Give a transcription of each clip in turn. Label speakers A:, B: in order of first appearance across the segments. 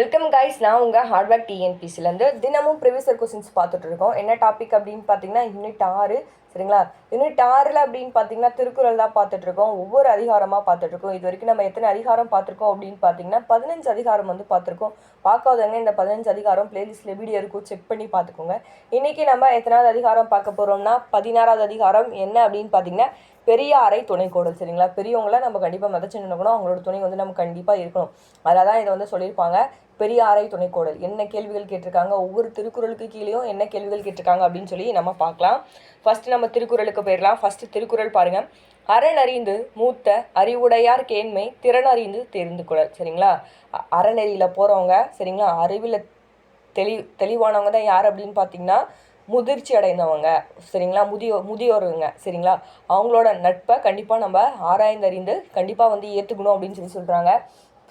A: welcome guys நான் உங்கள் heart டிஎன்பிசிலேருந்து தினமும் ப்ரிவியஸர் கொஸ்டின்ஸ் பார்த்துட்டு இருக்கோம் என்ன டாபிக் அப்படின்னு பார்த்தீங்கன்னா யூனிட் ஆறு சரிங்களா யூனிட் ஆறில் அப்படின்னு பார்த்தீங்கன்னா திருக்குறள் தான் பார்த்துட்ருக்கோம் ஒவ்வொரு அதிகாரமாக பார்த்துட்ருக்கோம் இது வரைக்கும் நம்ம எத்தனை அதிகாரம் பார்த்துருக்கோம் அப்படின்னு பார்த்தீங்கன்னா பதினஞ்சு அதிகாரம் வந்து பார்த்துருக்கோம் பார்க்காதவங்க இந்த பதினஞ்சு அதிகாரம் பிளேலிஸ்ட்டில் வீடியோ இருக்கும் செக் பண்ணி பார்த்துக்கோங்க இன்றைக்கி நம்ம எத்தனாவது அதிகாரம் பார்க்க போகிறோம்னா பதினாறாவது அதிகாரம் என்ன அப்படின்னு பார்த்தீங்கன்னா பெரிய துணை கோடல் சரிங்களா பெரியவங்கள நம்ம கண்டிப்பாக மதச்சு நினைக்கணும் அவங்களோட துணை வந்து நம்ம கண்டிப்பாக இருக்கணும் அதில் தான் இதை வந்து சொல்லியிருப்பாங்க பெரியாரை துணைக்கோடல் என்ன கேள்விகள் கேட்டிருக்காங்க ஒவ்வொரு திருக்குறளுக்கு கீழேயும் என்ன கேள்விகள் கேட்டிருக்காங்க அப்படின்னு சொல்லி நம்ம பார்க்கலாம் ஃபஸ்ட்டு நம்ம திருக்குறளுக்கு போயிடலாம் ஃபஸ்ட்டு திருக்குறள் பாருங்கள் அறநறிந்து மூத்த அறிவுடையார் கேண்மை திறனறிந்து தெரிந்து குழல் சரிங்களா அறநெறியில் போகிறவங்க சரிங்களா அறிவில் தெளி தெளிவானவங்க தான் யார் அப்படின்னு பார்த்தீங்கன்னா முதிர்ச்சி அடைந்தவங்க சரிங்களா முதியோர் முதியோருங்க சரிங்களா அவங்களோட நட்பை கண்டிப்பாக நம்ம ஆராய்ந்தறிந்து கண்டிப்பாக வந்து ஏற்றுக்கணும் அப்படின்னு சொல்லி சொல்கிறாங்க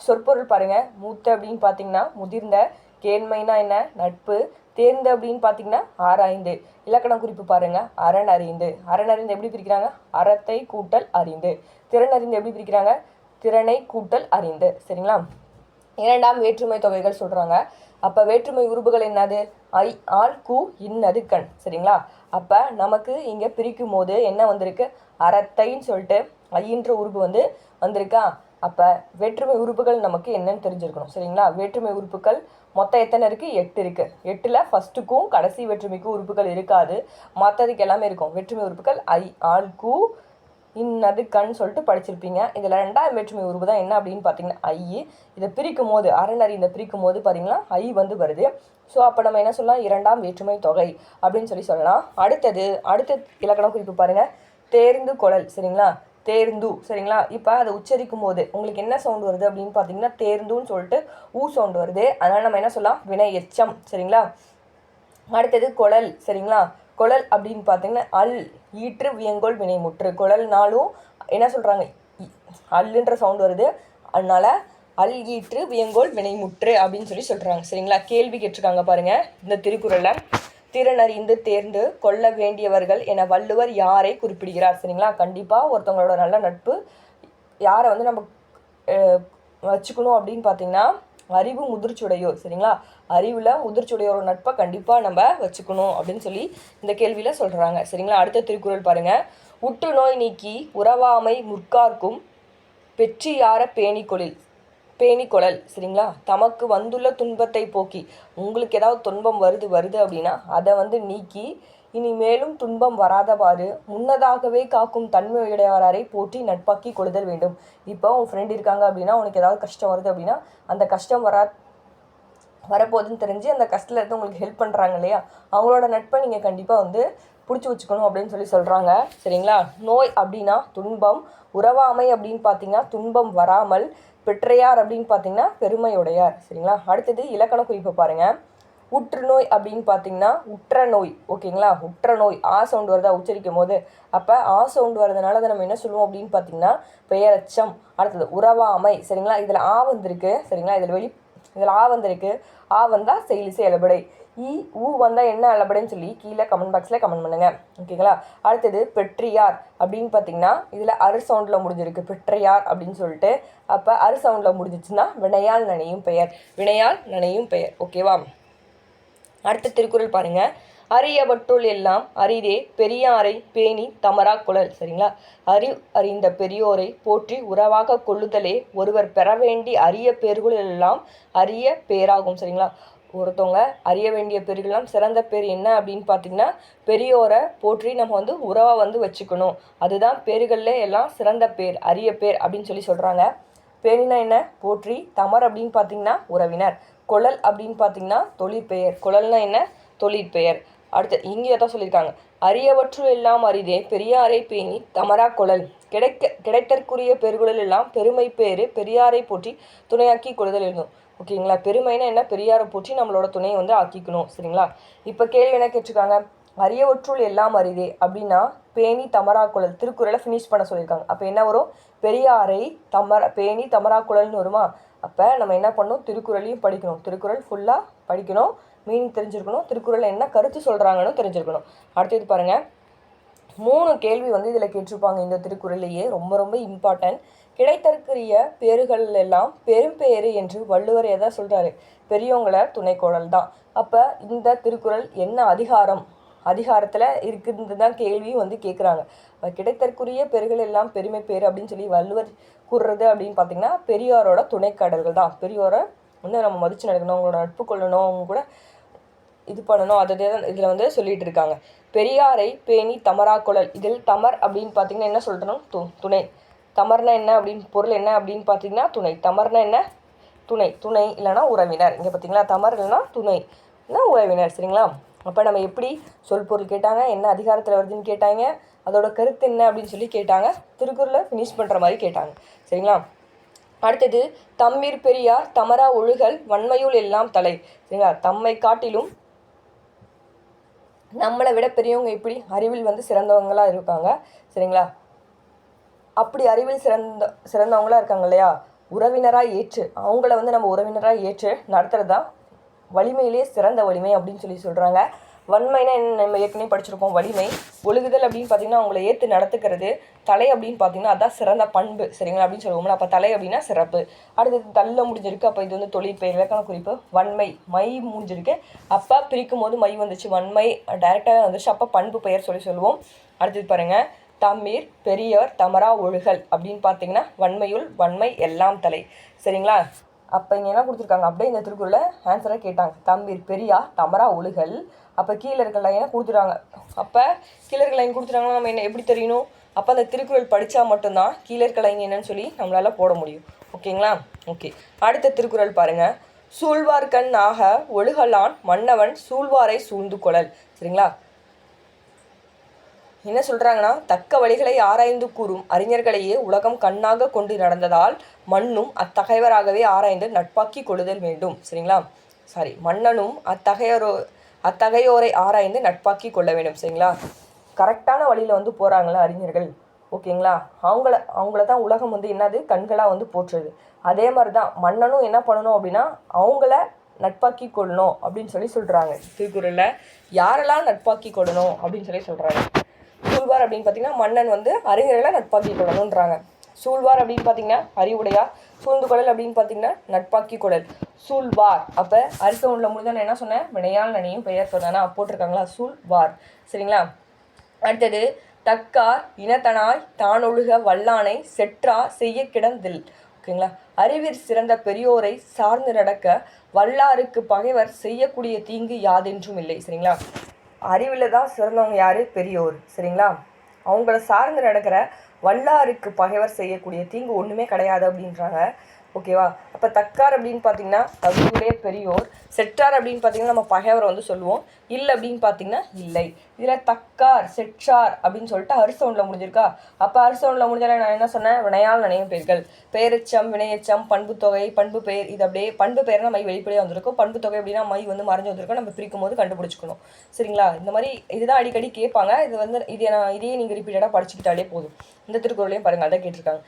A: சொற்பொருள் பாருங்கள் மூத்த அப்படின்னு பார்த்தீங்கன்னா முதிர்ந்த கேண்மைனா என்ன நட்பு தேர்ந்து அப்படின்னு பார்த்தீங்கன்னா ஆராய்ந்து இலக்கணம் குறிப்பு பாருங்கள் அரண் அறிந்து அரண் அறிந்து எப்படி பிரிக்கிறாங்க அறத்தை கூட்டல் அறிந்து திறன் அறிந்து எப்படி பிரிக்கிறாங்க திறனை கூட்டல் அறிந்து சரிங்களா இரண்டாம் வேற்றுமை தொகைகள் சொல்கிறாங்க அப்போ வேற்றுமை உறுப்புகள் என்னது ஐ ஆல் கு இன்னது கண் சரிங்களா அப்போ நமக்கு இங்கே பிரிக்கும் போது என்ன வந்திருக்கு அறத்தைன்னு சொல்லிட்டு ஐயின்ற உறுப்பு வந்து வந்திருக்கா அப்போ வேற்றுமை உறுப்புகள் நமக்கு என்னன்னு தெரிஞ்சிருக்கணும் சரிங்களா வேற்றுமை உறுப்புகள் மொத்தம் எத்தனை இருக்குது எட்டு இருக்குது எட்டில் ஃபஸ்ட்டுக்கும் கடைசி வேற்றுமைக்கும் உறுப்புகள் இருக்காது மற்றதுக்கு எல்லாமே இருக்கும் வேற்றுமை உறுப்புகள் ஐ ஆல் கூ இன்னது கண் சொல்லிட்டு படிச்சிருப்பீங்க இதில் ரெண்டாவது வேற்றுமை உறுப்பு தான் என்ன அப்படின்னு பார்த்தீங்கன்னா ஐ இதை பிரிக்கும் போது அறநறி இதை பிரிக்கும் போது பார்த்தீங்கன்னா ஐ வந்து வருது ஸோ அப்போ நம்ம என்ன சொல்லலாம் இரண்டாம் வேற்றுமை தொகை அப்படின்னு சொல்லி சொல்லலாம் அடுத்தது அடுத்த இலக்கணம் குறிப்பு பாருங்கள் தேர்ந்து குழல் சரிங்களா தேர்ந்து சரிங்களா இப்போ அதை உச்சரிக்கும் போது உங்களுக்கு என்ன சவுண்ட் வருது அப்படின்னு பார்த்தீங்கன்னா தேர்ந்துன்னு சொல்லிட்டு ஊ சவுண்ட் வருது அதனால் நம்ம என்ன சொல்லலாம் வினை எச்சம் சரிங்களா அடுத்தது குழல் சரிங்களா குழல் அப்படின்னு பார்த்தீங்கன்னா அல் ஈற்று வியங்கோல் முற்று குழல்னாலும் என்ன சொல்கிறாங்க அல்லுன்ற சவுண்ட் வருது அதனால் அல் ஈற்று வியங்கோல் வினைமுற்று அப்படின்னு சொல்லி சொல்கிறாங்க சரிங்களா கேள்வி கேட்டிருக்காங்க பாருங்கள் இந்த திருக்குறளில் திறனறிந்து தேர்ந்து கொள்ள வேண்டியவர்கள் என வள்ளுவர் யாரை குறிப்பிடுகிறார் சரிங்களா கண்டிப்பாக ஒருத்தவங்களோட நல்ல நட்பு யாரை வந்து நம்ம வச்சுக்கணும் அப்படின்னு பார்த்தீங்கன்னா அறிவு முதிர்ச்சுடையோர் சரிங்களா அறிவில் முதிர்ச்சுடையோர் நட்பை கண்டிப்பாக நம்ம வச்சுக்கணும் அப்படின்னு சொல்லி இந்த கேள்வியில் சொல்கிறாங்க சரிங்களா அடுத்த திருக்குறள் பாருங்கள் உற்று நோய் நீக்கி உறவாமை முற்கார்க்கும் பெற்றியார பேணிக்கொழில் பேணி குழல் சரிங்களா தமக்கு வந்துள்ள துன்பத்தை போக்கி உங்களுக்கு ஏதாவது துன்பம் வருது வருது அப்படின்னா அதை வந்து நீக்கி இனி மேலும் துன்பம் வராதவாறு முன்னதாகவே காக்கும் தன்மை உடையவரை போற்றி நட்பாக்கி கொள்ளுதல் வேண்டும் இப்போ உன் ஃப்ரெண்ட் இருக்காங்க அப்படின்னா உனக்கு ஏதாவது கஷ்டம் வருது அப்படின்னா அந்த கஷ்டம் வரா வரப்போகுதுன்னு தெரிஞ்சு அந்த கஷ்டத்தில் இருந்து உங்களுக்கு ஹெல்ப் பண்ணுறாங்க இல்லையா அவங்களோட நட்பை நீங்கள் கண்டிப்பாக வந்து பிடிச்சி வச்சுக்கணும் அப்படின்னு சொல்லி சொல்கிறாங்க சரிங்களா நோய் அப்படின்னா துன்பம் உறவாமை அப்படின்னு பார்த்தீங்கன்னா துன்பம் வராமல் பெற்றையார் அப்படின்னு பார்த்தீங்கன்னா பெருமையுடையார் சரிங்களா அடுத்தது இலக்கண குறிப்பை பாருங்கள் நோய் அப்படின்னு பார்த்தீங்கன்னா உற்ற நோய் ஓகேங்களா உற்ற நோய் ஆ சவுண்டு வருதா உச்சரிக்கும் போது அப்போ ஆ சவுண்டு வரதுனால அதை நம்ம என்ன சொல்லுவோம் அப்படின்னு பார்த்தீங்கன்னா பெயரச்சம் அடுத்தது உறவாமை சரிங்களா இதில் ஆ வந்திருக்கு சரிங்களா இதில் வெளி இதில் ஆ வந்திருக்கு ஆ வந்தால் செயலிசை அளபடை இ ஊ வந்தால் என்ன அளபடைன்னு சொல்லி கீழே கமெண்ட் பாக்ஸில் கமெண்ட் பண்ணுங்கள் ஓகேங்களா அடுத்தது பெற்றியார் அப்படின்னு பார்த்தீங்கன்னா இதில் அரு சவுண்டில் முடிஞ்சிருக்கு பெற்றியார் அப்படின்னு சொல்லிட்டு அப்போ அரு சவுண்டில் முடிஞ்சிச்சுன்னா வினையால் நனையும் பெயர் வினையால் நனையும் பெயர் ஓகேவா அடுத்த திருக்குறள் பாருங்கள் அறியவற்றுள் எல்லாம் அரிதே பெரியாரை பேணி தமரா குழல் சரிங்களா அறி அறிந்த பெரியோரை போற்றி உறவாக கொள்ளுதலே ஒருவர் பெற வேண்டிய அரிய எல்லாம் அரிய பேராகும் சரிங்களா ஒருத்தவங்க அறிய வேண்டிய பெருகெல்லாம் சிறந்த பேர் என்ன அப்படின்னு பார்த்தீங்கன்னா பெரியோரை போற்றி நம்ம வந்து உறவாக வந்து வச்சுக்கணும் அதுதான் பேர்களில் எல்லாம் சிறந்த பேர் அரிய பேர் அப்படின்னு சொல்லி சொல்கிறாங்க பேரினா என்ன போற்றி தமர் அப்படின்னு பார்த்தீங்கன்னா உறவினர் குழல் அப்படின்னு பார்த்தீங்கன்னா தொழிற்பெயர் குழல்னா என்ன தொழிற்பெயர் அடுத்து இங்கே தான் சொல்லியிருக்காங்க அரியவற்று எல்லாம் அரிதே பெரியாரை பேணி தமரா குழல் கிடைக்க கிடைத்தற்குரிய பெருகுழல் எல்லாம் பெருமை பேறு பெரியாரை போற்றி துணையாக்கி கொடுதல் எழுதும் ஓகேங்களா பெருமைனா என்ன பெரியாரை போற்றி நம்மளோட துணையை வந்து ஆக்கிக்கணும் சரிங்களா இப்போ கேள்வி என்ன கேட்டிருக்காங்க அரியவற்றுள் எல்லாம் அரிதே அப்படின்னா பேணி தமராக்குழல் திருக்குறளை ஃபினிஷ் பண்ண சொல்லியிருக்காங்க அப்போ என்ன வரும் பெரியாரை தமர பேணி தமராக்குழல்னு வருமா அப்போ நம்ம என்ன பண்ணணும் திருக்குறளையும் படிக்கணும் திருக்குறள் ஃபுல்லாக படிக்கணும் மீனிங் தெரிஞ்சிருக்கணும் திருக்குறளில் என்ன கருத்து சொல்கிறாங்கன்னு தெரிஞ்சிருக்கணும் அடுத்தது பாருங்கள் மூணு கேள்வி வந்து இதில் கேட்டிருப்பாங்க இந்த திருக்குறளையே ரொம்ப ரொம்ப இம்பார்ட்டன்ட் கிடைத்தற்குரிய பேறுகள் எல்லாம் பெரும் என்று வள்ளுவர் எதை சொல்கிறாரு பெரியவங்கள துணைக்கோடல் தான் அப்போ இந்த திருக்குறள் என்ன அதிகாரம் அதிகாரத்தில் இருக்குது தான் கேள்வியும் வந்து கேட்குறாங்க கிடைத்தற்குரிய பெருகள் எல்லாம் பெருமை பேர் அப்படின்னு சொல்லி வள்ளுவர் கூறுறது அப்படின்னு பார்த்தீங்கன்னா பெரியாரோட துணைக்கடல்கள் தான் பெரியோரை வந்து நம்ம மதித்து நடக்கணும் அவங்களோட நட்பு கொள்ளணும் அவங்க கூட இது பண்ணணும் அதை இதில் வந்து சொல்லிகிட்டு இருக்காங்க பெரியாரை பேணி தமரா குழல் இதில் தமர் அப்படின்னு பார்த்தீங்கன்னா என்ன சொல்கிறோம் து துணை தமர்னா என்ன அப்படின்னு பொருள் என்ன அப்படின்னு பார்த்தீங்கன்னா துணை தமர்னா என்ன துணை துணை இல்லைனா உறவினர் இங்கே பார்த்தீங்களா தமர் இல்லைன்னா துணை இல்லைன்னா உறவினர் சரிங்களா அப்போ நம்ம எப்படி சொல் பொருள் கேட்டாங்க என்ன அதிகாரத்தில் வருதுன்னு கேட்டாங்க அதோட கருத்து என்ன அப்படின்னு சொல்லி கேட்டாங்க திருக்குறளை ஃபினிஷ் பண்ணுற மாதிரி கேட்டாங்க சரிங்களா அடுத்தது தம்மீர் பெரியார் தமரா ஒழுகல் வன்மையுள் எல்லாம் தலை சரிங்களா தம்மை காட்டிலும் நம்மளை விட பெரியவங்க இப்படி அறிவில் வந்து சிறந்தவங்களாக இருக்காங்க சரிங்களா அப்படி அறிவில் சிறந்த சிறந்தவங்களாக இருக்காங்க இல்லையா உறவினராக ஏற்று அவங்கள வந்து நம்ம உறவினராக ஏற்று நடத்துகிறது தான் வலிமையிலே சிறந்த வலிமை அப்படின்னு சொல்லி சொல்கிறாங்க வன்மைனா என்ன நம்ம ஏற்கனவே படிச்சிருக்கோம் வலிமை ஒழுகுதல் அப்படின்னு பார்த்தீங்கன்னா உங்களை ஏற்று நடத்துக்கிறது தலை அப்படின்னு பார்த்தீங்கன்னா அதான் சிறந்த பண்பு சரிங்களா அப்படின்னு சொல்லுவோம்ல அப்போ தலை அப்படின்னா சிறப்பு அடுத்தது தள்ள முடிஞ்சிருக்கு அப்போ இது வந்து தொழிற்பெயர் இலக்கண குறிப்பு வன்மை மை முடிஞ்சிருக்கு அப்போ பிரிக்கும் போது மை வந்துச்சு வன்மை டைரெக்டாக வந்துச்சு அப்போ பண்பு பெயர் சொல்லி சொல்லுவோம் அடுத்தது பாருங்கள் தமிழ் பெரியவர் தமரா ஒழுகல் அப்படின்னு பார்த்தீங்கன்னா வன்மையுள் வன்மை எல்லாம் தலை சரிங்களா அப்போ இங்கே என்ன கொடுத்துருக்காங்க அப்படியே இந்த திருக்குறளை ஆன்சராக கேட்டாங்க தம்பிர் பெரியா தமரா ஒழுகல் அப்போ கீழே இருக்க லைனை கொடுத்துட்டாங்க அப்போ கீழே லைன் கொடுத்துட்டாங்கன்னா நம்ம என்ன எப்படி தெரியணும் அப்போ அந்த திருக்குறள் படித்தா மட்டும்தான் கீழர்கள் இருக்க லைன் என்னன்னு சொல்லி நம்மளால் போட முடியும் ஓகேங்களா ஓகே அடுத்த திருக்குறள் பாருங்கள் சூழ்வார்கண் ஆக ஒழுகலான் மன்னவன் சூழ்வாரை சூழ்ந்து கொழல் சரிங்களா என்ன சொல்கிறாங்கன்னா தக்க வழிகளை ஆராய்ந்து கூறும் அறிஞர்களையே உலகம் கண்ணாக கொண்டு நடந்ததால் மண்ணும் அத்தகையவராகவே ஆராய்ந்து நட்பாக்கி கொள்ளுதல் வேண்டும் சரிங்களா சாரி மன்னனும் அத்தகையோரோ அத்தகையோரை ஆராய்ந்து நட்பாக்கி கொள்ள வேண்டும் சரிங்களா கரெக்டான வழியில் வந்து போகிறாங்களா அறிஞர்கள் ஓகேங்களா அவங்கள அவங்கள தான் உலகம் வந்து என்னது கண்களாக வந்து போற்றுது அதே மாதிரி தான் மன்னனும் என்ன பண்ணணும் அப்படின்னா அவங்கள நட்பாக்கி கொள்ளணும் அப்படின்னு சொல்லி சொல்கிறாங்க திருக்குறளில் யாரெல்லாம் நட்பாக்கி கொள்ளணும் அப்படின்னு சொல்லி சொல்கிறாங்க சூழ்வார் அப்படின்னு பார்த்தீங்கன்னா மன்னன் வந்து அறிஞர்களை நட்பாக்கி கொள்ளணுன்றாங்க சூழ்வார் அப்படின்னு பார்த்தீங்கன்னா அறிவுடையார் சூழ்ந்து குழல் அப்படின்னு பார்த்தீங்கன்னா நட்பாக்கி குழல் சூழ்வார் அப்போ அரிசி உள்ள நான் என்ன சொன்னேன் வினையால் நனியும் பெயர் சொன்னா போட்டிருக்காங்களா சூழ்வார் சரிங்களா அடுத்தது தக்கார் இனத்தனாய் தானொழுக வல்லானை செற்றா செய்ய கிடந்தில் ஓகேங்களா அறிவில் சிறந்த பெரியோரை சார்ந்து நடக்க வல்லாருக்கு பகைவர் செய்யக்கூடிய தீங்கு யாதென்றும் இல்லை சரிங்களா அறிவில் தான் சிறந்தவங்க யார் பெரியோர் சரிங்களா அவங்கள சார்ந்து நடக்கிற வல்லாருக்கு பகைவர் செய்யக்கூடிய தீங்கு ஒன்றுமே கிடையாது அப்படின்றாங்க ஓகேவா அப்போ தக்கார் அப்படின்னு பார்த்தீங்கன்னா அவ்வளே பெரியோர் செற்றார் அப்படின்னு பார்த்தீங்கன்னா நம்ம பகைவரை வந்து சொல்லுவோம் இல்லை அப்படின்னு பார்த்தீங்கன்னா இல்லை இதில் தக்கார் செற்றார் அப்படின்னு சொல்லிட்டு அரிசவுண்டில் முடிஞ்சிருக்கா அப்போ அரிசவுண்டில் முடிஞ்சால நான் என்ன சொன்னேன் வினையால் நினைவு பெயர்கள் பேரச்சம் வினையச்சம் பண்பு தொகை பண்பு பெயர் இது அப்படியே பண்பு பெயர்னா மை வெளிப்படையாக வந்திருக்கும் பண்பு தொகை அப்படின்னா மை வந்து மறைஞ்சு வந்திருக்கும் நம்ம பிரிக்கும் போது கண்டுபிடிச்சிக்கணும் சரிங்களா இந்த மாதிரி இதுதான் அடிக்கடி கேட்பாங்க இது வந்து இது நான் இதையே நீங்கள் ரிப்பீட்டடாக படிச்சுக்கிட்டாலே போதும் இந்த திருக்குறளையும் பாருங்கள் அதான் கேட்டிருக்காங்க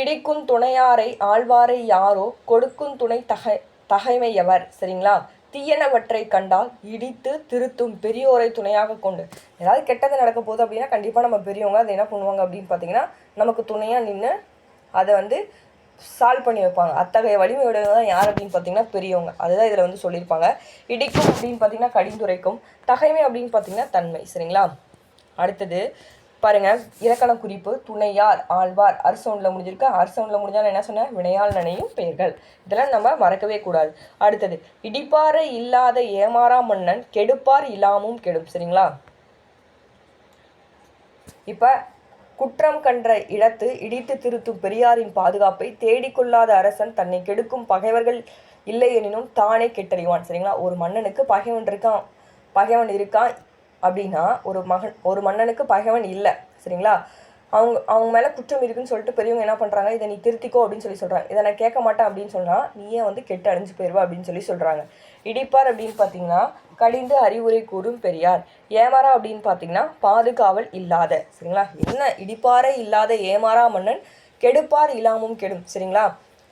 A: இடிக்கும் துணையாரை ஆழ்வாரை யாரோ கொடுக்கும் துணை தகை தகைமையவர் சரிங்களா தீயனவற்றை கண்டால் இடித்து திருத்தும் பெரியோரை துணையாக கொண்டு ஏதாவது கெட்டது நடக்க போகுது அப்படின்னா கண்டிப்பாக நம்ம பெரியவங்க அதை என்ன பண்ணுவாங்க அப்படின்னு பார்த்தீங்கன்னா நமக்கு துணையாக நின்று அதை வந்து சால்வ் பண்ணி வைப்பாங்க அத்தகைய தான் யார் அப்படின்னு பார்த்தீங்கன்னா பெரியவங்க அதுதான் இதில் வந்து சொல்லியிருப்பாங்க இடிக்கும் அப்படின்னு பார்த்தீங்கன்னா கடிந்துரைக்கும் தகைமை அப்படின்னு பார்த்தீங்கன்னா தன்மை சரிங்களா அடுத்தது பாருங்க இலக்கண குறிப்பு துணையார் ஆழ்வார் அர்சவுண்டில் முடிஞ்சிருக்கு அர்சவுண்டில் முடிஞ்சாலும் என்ன சொன்ன வினையால் நினையும் பெயர்கள் இதெல்லாம் நம்ம மறக்கவே கூடாது அடுத்தது இடிப்பாறு இல்லாத ஏமாறா மன்னன் கெடுப்பார் இல்லாமும் கெடும் சரிங்களா இப்ப குற்றம் கன்ற இடத்து இடித்து திருத்தும் பெரியாரின் பாதுகாப்பை தேடிக்கொள்ளாத அரசன் தன்னை கெடுக்கும் பகைவர்கள் இல்லை எனினும் தானே கெட்டறிவான் சரிங்களா ஒரு மன்னனுக்கு பகைவன் இருக்கான் பகைவன் இருக்கான் அப்படின்னா ஒரு மகன் ஒரு மன்னனுக்கு பகைவன் இல்லை சரிங்களா அவங்க அவங்க மேலே குற்றம் இருக்குன்னு சொல்லிட்டு பெரியவங்க என்ன பண்ணுறாங்க இதை நீ திருத்திக்கோ அப்படின்னு சொல்லி சொல்கிறாங்க இதை நான் கேட்க மாட்டேன் அப்படின்னு சொன்னால் நீயே வந்து கெட்டு அடைஞ்சு போயிடுவா அப்படின்னு சொல்லி சொல்கிறாங்க இடிப்பார் அப்படின்னு பார்த்தீங்கன்னா கடிந்து அறிவுரை கூறும் பெரியார் ஏமாறா அப்படின்னு பார்த்தீங்கன்னா பாதுகாவல் இல்லாத சரிங்களா என்ன இடிப்பாரே இல்லாத ஏமாறா மன்னன் கெடுப்பார் இல்லாமும் கெடும் சரிங்களா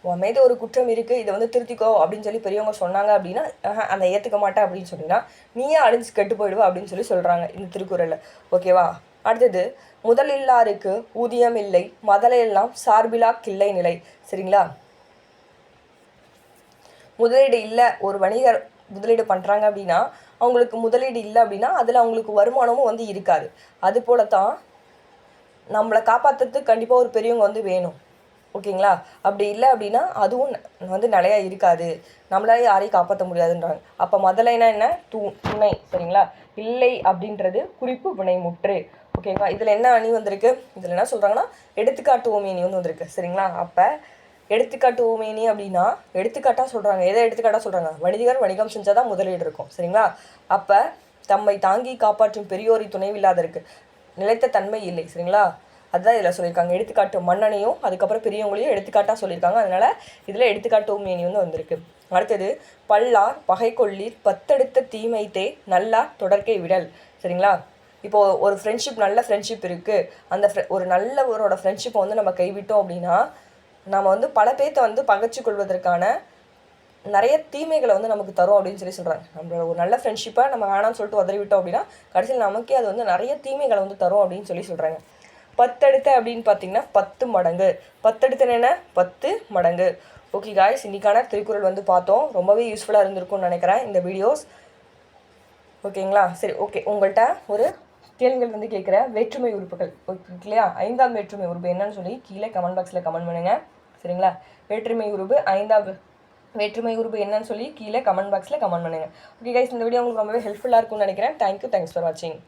A: உன் மீது ஒரு குற்றம் இருக்குது இதை வந்து திருத்திக்கோ அப்படின்னு சொல்லி பெரியவங்க சொன்னாங்க அப்படின்னா அந்த ஏற்றுக்க மாட்டேன் அப்படின்னு சொன்னீங்கன்னா நீயே அழிஞ்சு கெட்டு போயிடுவா அப்படின்னு சொல்லி சொல்கிறாங்க இந்த திருக்குறளில் ஓகேவா அடுத்தது முதலில்லாருக்கு ஊதியம் இல்லை மதலையெல்லாம் சார்பிலா கிள்ளை நிலை சரிங்களா முதலீடு இல்லை ஒரு வணிகர் முதலீடு பண்ணுறாங்க அப்படின்னா அவங்களுக்கு முதலீடு இல்லை அப்படின்னா அதில் அவங்களுக்கு வருமானமும் வந்து இருக்காது அது போல தான் நம்மளை காப்பாற்றுறதுக்கு கண்டிப்பாக ஒரு பெரியவங்க வந்து வேணும் ஓகேங்களா அப்படி இல்லை அப்படின்னா அதுவும் வந்து நிலையா இருக்காது நம்மளால யாரையும் காப்பாற்ற முடியாதுன்றாங்க அப்போ முதலைனா என்ன தூ துணை சரிங்களா இல்லை அப்படின்றது குறிப்பு வினை முற்று ஓகேங்களா இதில் என்ன அணி வந்திருக்கு இதில் என்ன சொல்கிறாங்கன்னா எடுத்துக்காட்டு ஓமேனி வந்து வந்திருக்கு சரிங்களா அப்போ எடுத்துக்காட்டு ஓமேனி அப்படின்னா எடுத்துக்காட்டாக சொல்கிறாங்க எதை எடுத்துக்காட்டாக சொல்கிறாங்க வணிகர் வணிகம் செஞ்சால் தான் முதலீடு இருக்கும் சரிங்களா அப்போ தம்மை தாங்கி காப்பாற்றும் பெரியோரை துணைவில்லாத இருக்கு நிலைத்த தன்மை இல்லை சரிங்களா அதுதான் இதில் சொல்லியிருக்காங்க எடுத்துக்காட்டு மன்னனையும் அதுக்கப்புறம் பெரியவங்களையும் எடுத்துக்காட்டாக சொல்லியிருக்காங்க அதனால் இதில் எடுத்துக்காட்டு மேனி வந்து வந்திருக்கு அடுத்தது பல்லார் பகை கொள்ளீர் பத்தெடுத்த தீமைத்தே நல்லா தொடர்க்கை விடல் சரிங்களா இப்போது ஒரு ஃப்ரெண்ட்ஷிப் நல்ல ஃப்ரெண்ட்ஷிப் இருக்குது அந்த ஒரு நல்ல ஃப்ரெண்ட்ஷிப்பை வந்து நம்ம கைவிட்டோம் அப்படின்னா நம்ம வந்து பல பேர்த்தை வந்து பகச்சு கொள்வதற்கான நிறைய தீமைகளை வந்து நமக்கு தரும் அப்படின்னு சொல்லி சொல்கிறாங்க நம்மளோட ஒரு நல்ல ஃப்ரெண்ட்ஷிப்பை நம்ம வேணாம்னு சொல்லிட்டு உதறிவிட்டோம் அப்படின்னா கடைசியில் நமக்கே அது வந்து நிறைய தீமைகளை வந்து தரும் அப்படின்னு சொல்லி சொல்கிறாங்க பத்தடுத்த அப்படின்னு பார்த்தீங்கன்னா பத்து மடங்கு பத்தடுத்து என்ன பத்து மடங்கு ஓகே காய்ஸ் இன்றைக்கான திருக்குறள் வந்து பார்த்தோம் ரொம்பவே யூஸ்ஃபுல்லாக இருந்திருக்கும்னு நினைக்கிறேன் இந்த வீடியோஸ் ஓகேங்களா சரி ஓகே உங்கள்கிட்ட ஒரு கேள்விகள் வந்து கேட்குற வேற்றுமை உறுப்புகள் ஓகே இல்லையா ஐந்தாம் வேற்றுமை உறுப்பு என்னன்னு சொல்லி கீழே கமெண்ட் பாக்ஸில் கமெண்ட் பண்ணுங்கள் சரிங்களா வேற்றுமை உறுப்பு ஐந்தாம் வேற்றுமை உறுப்பு என்னன்னு சொல்லி கீழே கமெண்ட் பாக்ஸில் கமெண்ட் பண்ணுங்க ஓகே கைஸ் இந்த வீடியோ உங்களுக்கு ரொம்பவே ஹெல்ப்ஃபுல்லாக இருக்கும்னு நினைக்கிறேன் தேங்க்யூ தேங்க்ஸ் ஃபார் வாட்சிங்